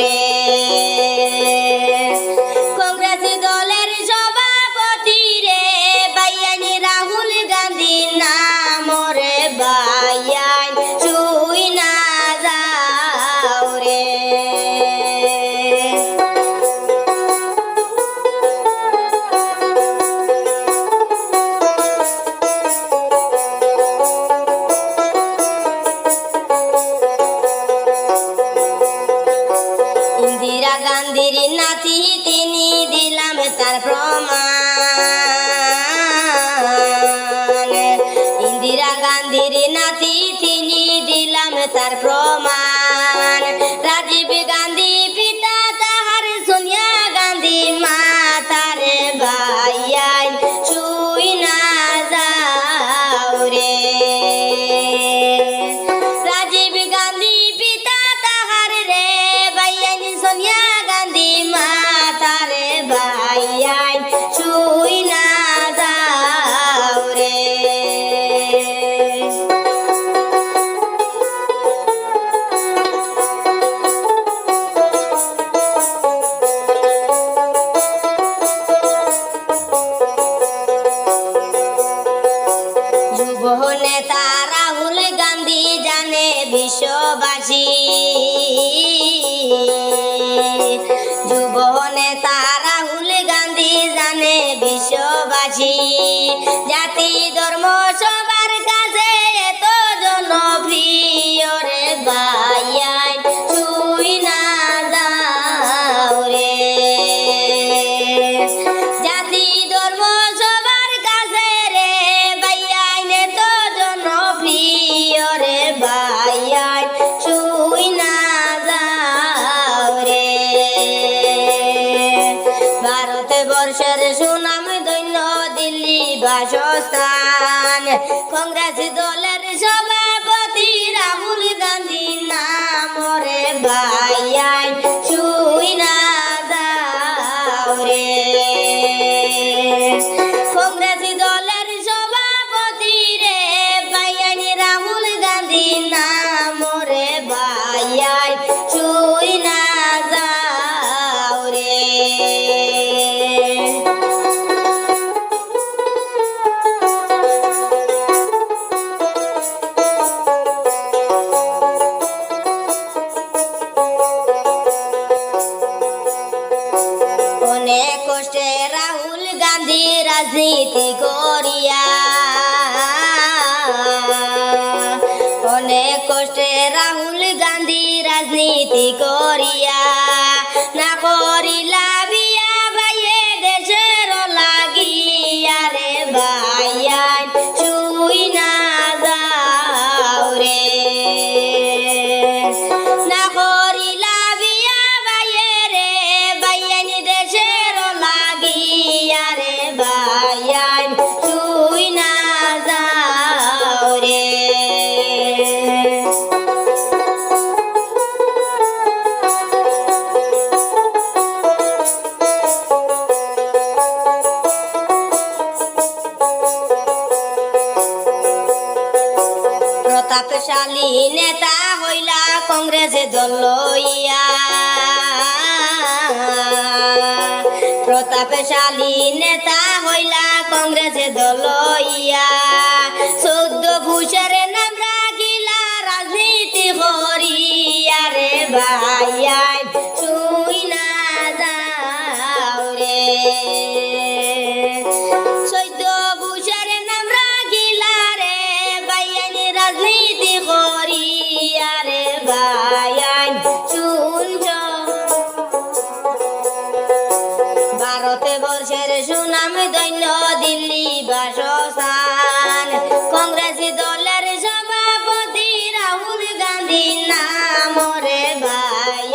it গান্ধীর নাতি তিনি দিলাম তার প্রমাণ। ইন্দিরা গান্ধীর নাতি তিনি দিলাম তার প্রমাণ। বিশ্ববাসী। যুবনে তারা হুল গান্ধী জানে বিশ্ববাসী। জাতি ধর্ম বাসস্থান। কংগ্রেস দলের সভাপতি রাহুল গান্ধী নাম রে ভাইয়াই শুই না দাও রে। কংগ্রেস দলের সভাপতি রে ভাইয়াই রাহুল গান্ধী না রাজনীতি করিয়া। অনেক কষ্টে রাহুল গান্ধী রাজনীতি বাঙালি নেতা হইলা কংগ্রেসে দল প্রতাপশালী নেতা হইলা কংগ্রেসে দল ধন্য দিল্লি বাসস্থান। কংগ্রেস দলের সভাপতি রাহুল গান্ধী নাম রে ভাই